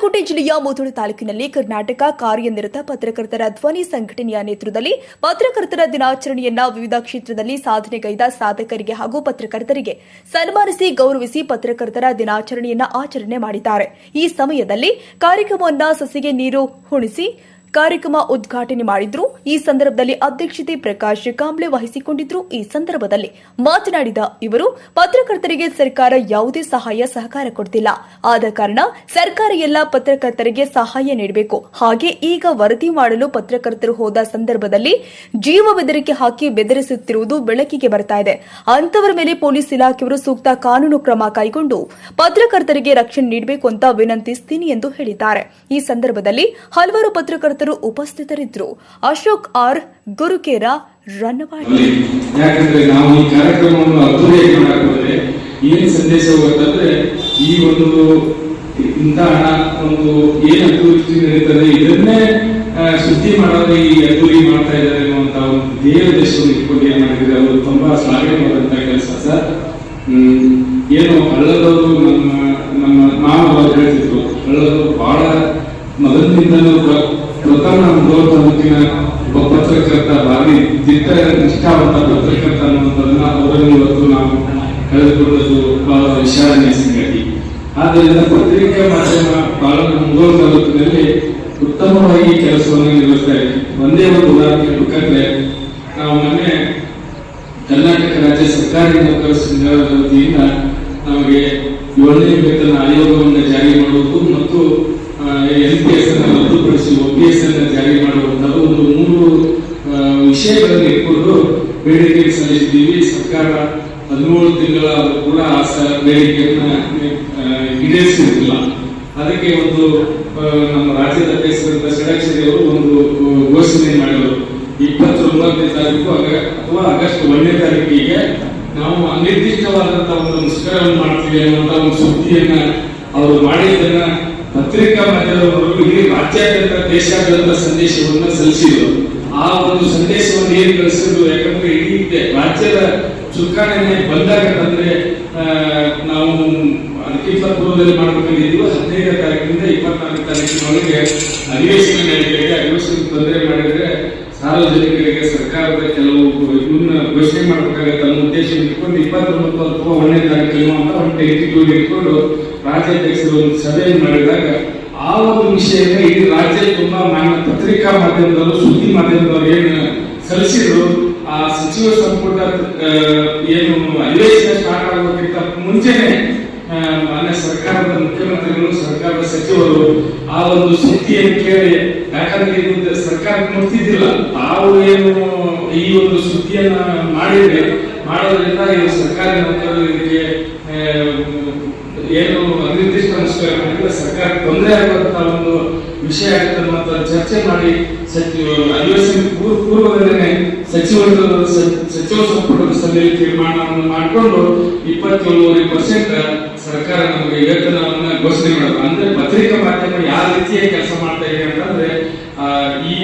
ಬಾಗಲಕೋಟೆ ಜಿಲ್ಲೆಯ ಮುಧೋಳ ತಾಲೂಕಿನಲ್ಲಿ ಕರ್ನಾಟಕ ಕಾರ್ಯನಿರತ ಪತ್ರಕರ್ತರ ಧ್ವನಿ ಸಂಘಟನೆಯ ನೇತೃತ್ವದಲ್ಲಿ ಪತ್ರಕರ್ತರ ದಿನಾಚರಣೆಯನ್ನ ವಿವಿಧ ಕ್ಷೇತ್ರದಲ್ಲಿ ಸಾಧನೆಗೈದ ಸಾಧಕರಿಗೆ ಹಾಗೂ ಪತ್ರಕರ್ತರಿಗೆ ಸನ್ಮಾನಿಸಿ ಗೌರವಿಸಿ ಪತ್ರಕರ್ತರ ದಿನಾಚರಣೆಯನ್ನ ಆಚರಣೆ ಮಾಡಿದ್ದಾರೆ. ಈ ಸಮಯದಲ್ಲಿ ಕಾರ್ಯಕ್ರಮವನ್ನ ಸಸಿಗೆ ನೀರು ಹುಣಿಸಿ ಕಾರ್ಯಕ್ರಮ ಉದ್ಘಾಟನೆ ಮಾಡಿದ್ರು. ಈ ಸಂದರ್ಭದಲ್ಲಿ ಅಧ್ಯಕ್ಷತೆ ಪ್ರಕಾಶ್ ಕಾಂಬ್ಳೆ ವಹಿಸಿಕೊಂಡಿದ್ರು. ಈ ಸಂದರ್ಭದಲ್ಲಿ ಮಾತನಾಡಿದ ಇವರು, ಪತ್ರಕರ್ತರಿಗೆ ಸರ್ಕಾರ ಯಾವುದೇ ಸಹಾಯ ಸಹಕಾರ ಕೊಡ್ತಿಲ್ಲ. ಆದ ಕಾರಣ ಸರ್ಕಾರ ಎಲ್ಲ ಪತ್ರಕರ್ತರಿಗೆ ಸಹಾಯ ನೀಡಬೇಕು. ಹಾಗೆ ಈಗ ವರದಿ ಮಾಡಲು ಪತ್ರಕರ್ತರು ಹೋದ ಸಂದರ್ಭದಲ್ಲಿ ಜೀವ ಬೆದರಿಕೆ ಹಾಕಿ ಬೆದರಿಸುತ್ತಿರುವುದು ಬೆಳಕಿಗೆ ಬರ್ತಾ ಇದೆ. ಅಂತವರ ಮೇಲೆ ಪೊಲೀಸ್ ಇಲಾಖೆಯವರು ಸೂಕ್ತ ಕಾನೂನು ಕ್ರಮ ಕೈಗೊಂಡು ಪತ್ರಕರ್ತರಿಗೆ ರಕ್ಷಣೆ ನೀಡಬೇಕು ಅಂತ ವಿನಂತಿಸ್ತೀನಿ ಎಂದು ಹೇಳಿದ್ದಾರೆ. ಈ ಸಂದರ್ಭದಲ್ಲಿ ಹಲವಾರು ಪತ್ರಕರ್ತರು ಉಪಸ್ಥಿತರಿದ್ದರು. ಅಶೋಕ್ ಆರ್. ಗುರುಕೇರ ರನ್ನವಾಡಿ ಯಾಕಂದ್ರೆ ನಾವು ಈ ಕಾರ್ಯಕ್ರಮವನ್ನು ಅದ್ದೂರಿಯಾಗಿ ಏನು ಏನ್ ಸಂದೇಶ ಹೋಗುತ್ತಂದ್ರೆ ಈ ಒಂದು ಇಂತಹ ಒಂದು ಏನು ಅಭಿವೃದ್ಧಿ ಇದನ್ನೇ ಸುದ್ದಿ ಮಾಡೋದು ಈ ಅದ್ದೂರಿ ಮಾಡ್ತಾ ಇದ್ದಾರೆ ಅನ್ನುವಂತ ಒಂದು ದೇವ ದೇಶವನ್ನು ಇಟ್ಕೊಂಡು ಏನ್ ಮಾಡಿದ್ರೆ ಅವರು ತುಂಬಾ ಶ್ಲಾಘನೀಯವಾದಂತ ಕೆಲಸ ಸರ್. ಏನು ಹಳ್ಳದವರು ನಮ್ಮ ನಮ್ಮ ಮಾವ ಹೇಳ್ತಿದ್ರು ಹಳ್ಳದವರು ಬಹಳ ಮೊದಲಿನಿಂದಲೂ ಪ್ರಥಮ ನಮ್ಮ ಗೌರವ ಒಬ್ಬ ಪತ್ರಕರ್ತ ಭಾರಿ ದಿಟ್ಟ ನಿಷ್ಠಾವಂತ ಪತ್ರಕರ್ತ ಅನ್ನುವಂಥದ್ದನ್ನ ಅವರನ್ನು ಇವತ್ತು ನಾವು ಕಳೆದುಕೊಂಡದ್ದು ಬಹಳ ವಿಷಾದನೀಯ ಸಂಗತಿ. ಆದ್ದರಿಂದ ಪತ್ರಿಕಾ ಮಾಧ್ಯಮ ಬಹಳ ಮುಗೋಲ್ ತಾಲೂಕಿನಲ್ಲಿ ಉತ್ತಮವಾಗಿ ಕೆಲಸವನ್ನು ನಿರ್ವಹಿಸ್ತಾ ಇದೆ. ಒಂದೇ ಒಂದು ಉದಾಹರಣೆ ಬೇಕಾದ್ರೆ ನಾವು ಮೊನ್ನೆ ಕರ್ನಾಟಕ ರಾಜ್ಯ ಸರ್ಕಾರಿ ನೌಕರ ಸಂಘದ ವತಿಯಿಂದ ನಮಗೆ ಏಳನೇ ವೇತನ ಆಯೋಗವನ್ನು ಜಾರಿ ಮಾಡುವುದು ಮತ್ತು ಎಲ್ ಪಿ ಎಸ್ ಬೇಡಿಕೆ ಸಲ್ಲಿಸಿದ್ದೀವಿ ಸರ್ಕಾರ ಹದಿನೇಳು ತಿಂಗಳ ಕೂಡ ಬೇಡಿಕೆಯನ್ನ ಈಡೇರಿಸಿರಲಿಲ್ಲ. ಅದಕ್ಕೆ ಒಂದು ನಮ್ಮ ರಾಜ್ಯದ ಅಧ್ಯಕ್ಷರಾದ ಷಡಾಕ್ಷರಿ ಅವರು ಒಂದು ಘೋಷಣೆ ಮಾಡಿದರು. ಇಪ್ಪತ್ತೊಂಬತ್ತನೇ ತಾರೀಕು ಅಥವಾ ಆಗಸ್ಟ್ ಒಂದನೇ ತಾರೀಕಿಗೆ ನಾವು ಅನಿರ್ದಿಷ್ಟವಾದಂತಹ ಒಂದು ಮುಷ್ಕರವನ್ನು ಮಾಡ್ತೀವಿ ಅನ್ನುವಂತ ಒಂದು ಸುದ್ದಿಯನ್ನ ಅವರು ಮಾಡಿದ್ದನ್ನ ಪತ್ರಿಕಾ ಮಾಧ್ಯಮದವರು ಇಡೀ ರಾಜ್ಯಾದ್ಯಂತ ದೇಶಾದ್ಯಂತ ಸಂದೇಶವನ್ನು ಸಲ್ಲಿಸಿದ್ರು. ಆ ಒಂದು ಸಂದೇಶವನ್ನು ಏನು ಕಳಿಸಿದ್ರು? ಯಾಕಂದ್ರೆ ಇಡೀ ರಾಜ್ಯದ ಚುಕ್ಕಾಣೆ ಬಂದಾಗ ಅಂದ್ರೆ ನಾವು ಅದಕ್ಕಿಂತ ಪೂರ್ವದಲ್ಲಿ ಮಾಡಬೇಕಿದ್ದೀವಿ ಹದಿನೈದನೇ ತಾರೀಕಿನಿಂದ ಇಪ್ಪತ್ನಾಲ್ಕು ತಾರೀಕಿನೊಳಗೆ ಅಧಿವೇಶನ ನಡೆಯಲಿದೆ ಅಧಿವೇಶನಕ್ಕೆ ತೊಂದರೆ ಮಾಡಿದ್ರೆ ಸಾರ್ವಜನಿಕರಿಗೆ ಸರ್ಕಾರದ ಕೆಲವು ಇದನ್ನ ಘೋಷಣೆ ಮಾಡಬೇಕಾಗತ್ತೆ. ಅನ್ನೋ ಉದ್ದೇಶ ಇಟ್ಕೊಂಡು ಇಪ್ಪತ್ತೊಂಬತ್ತು ಅಥವಾ ಒಂದನೇ ತಾರೀಕು ಅಂತ ಒಂದು ಟೆಕ್ನಿಕಲ್ ಇಟ್ಕೊಂಡು ರಾಜ್ಯಾಧ್ಯಕ್ಷರು ಒಂದು ಸಭೆಯನ್ನು ಮಾಡಿದಾಗ ಆ ಒಂದು ವಿಷಯನ ಇಡೀ ರಾಜ್ಯ ತುಂಬಾ ಮಾನ್ಯ ಪತ್ರಿಕಾ ಮಾಧ್ಯಮದವರು, ಸುದ್ದಿ ಮಾಧ್ಯಮದವರು ಏನು ಸಲ್ಲಿಸಿದ್ರು, ಆ ಸಚಿವ ಸಂಪುಟ ಏನು ಅಧಿವೇಶನ ಸ್ಟಾರ್ಟ್ ಆಗೋದಕ್ಕಿಂತ ಮುಂಚೆನೆ ಮಾನ್ಯ ಸರ್ಕಾರದ ಮುಖ್ಯಮಂತ್ರಿಗಳು, ಸರ್ಕಾರದ ಸಚಿವರು ಆ ಒಂದು ಸುದ್ದಿಯನ್ನು ಕೇಳಿ ಯಾಕಂದ್ರೆ ಇದು ಸರ್ಕಾರ ನೋಡ್ತಿದ್ದಿಲ್ಲ ತಾವು ಏನು ಈ ಒಂದು ಸುದ್ದಿಯನ್ನ ಮಾಡಿದ್ರೆ, ಮಾಡೋದ್ರಿಂದ ಇದು ಸರ್ಕಾರಿ ಇದಕ್ಕೆ ಏನು ಅನಿರ್ದಿಷ್ಟ ಮುಷ್ಕರ ಸರ್ಕಾರ ತೊಂದರೆ ಆಗುವಂತ ಒಂದು ವಿಷಯ ಆಗುತ್ತೆ ಅಂತ ಚರ್ಚೆ ಮಾಡಿ ಸಚಿವ ಅಧಿವೇಶನ ಪೂರ್ವ- ಪೂರ್ವದಲ್ಲೇ ಸಚಿವರು ಸಚಿವ ಸಂಪುಟದ ಸಭೆಯಲ್ಲಿ ತೀರ್ಮಾನವನ್ನು ಮಾಡಿಕೊಂಡು ಇಪ್ಪತ್ತೇಳುವರೆ ಪರ್ಸೆಂಟ್ ಸರ್ಕಾರ ನಮಗೆ ವೇತನವನ್ನ ಘೋಷಣೆ ಮಾಡಬೇಕು ಅಂದ್ರೆ ಪತ್ರಿಕಾ ಮಾಧ್ಯಮ ಯಾವ ರೀತಿಯ ಕೆಲಸ ಮಾಡ್ತಾ ಇದೆ ಅಂತಂದ್ರೆ ಈ